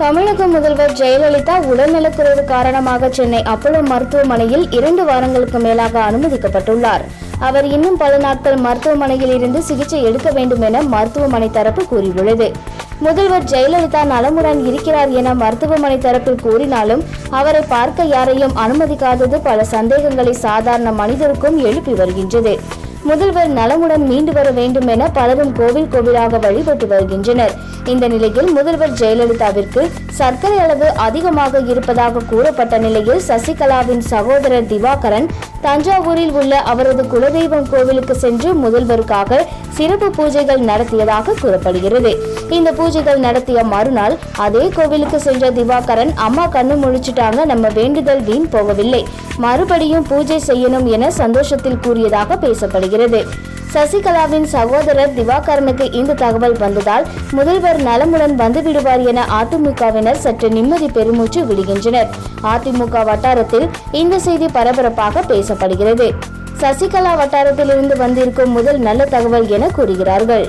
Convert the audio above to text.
தமிழக முதல்வர் ஜெயலலிதா உடல்நலக்குறைவு காரணமாக சென்னை அப்போலோ மருத்துவமனையில் இரண்டு வாரங்களுக்கு மேலாக அனுமதிக்கப்பட்டுள்ளார். அவர் இன்னும் பல நாட்கள் மருத்துவமனையில் இருந்து சிகிச்சை எடுக்க வேண்டும் என மருத்துவமனை தரப்பு கூறியுள்ளது. முதல்வர் ஜெயலலிதா நலமுடன் இருக்கிறார் என மருத்துவமனை தரப்பில் கூறினாலும் அவரை பார்க்க யாரையும் அனுமதிக்காதது பல சந்தேகங்களை சாதாரண மனிதருக்கும் எழுப்பி வருகின்றது. முதல்வர் நலமுடன் மீண்டு வர வேண்டும் என பலரும் கோவில் கோவிலாக வழிபட்டு வருகின்றனர். இந்த நிலையில் முதல்வர் ஜெயலலிதாவிற்கு சர்க்கரை அளவு அதிகமாக இருப்பதாக கூறப்பட்ட நிலையில் சசிகலாவின் சகோதரர் திவாகரன் தஞ்சாவூரில் உள்ள அவரது குலதெய்வம் கோவிலுக்கு சென்று முதல்வருக்காக சிறப்பு பூஜைகள் நடத்தியதாக கூறப்படுகிறது. இந்த பூஜைகள் நடத்திய மறுநாள் அதே கோவிலுக்கு சென்ற திவாகரன் அம்மா கண்ணு முழிச்சிட்டாங்க நம்ம வேண்டுதல் வீண் போகவில்லை. மறுபடியும் பூஜை செய்யணும் என சந்தோஷத்தில் கூறியதாக பேசப்படுகிறது. சசிகலாவின் சகோதரர் திவாகரனுக்கு இந்த தகவல் வந்ததால் முதல்வர் நலமுடன் வந்துவிடுவார் என அதிமுகவினர் சற்று நிம்மதி பெருமூச்சு விடுகின்றனர். அதிமுக வட்டாரத்தில் இந்த செய்தி பரபரப்பாக பேசப்படுகிறது. சசிகலா வட்டாரத்திலிருந்து வந்திருக்கும் முதல் நல்ல தகவல் என கூறுகிறார்கள்.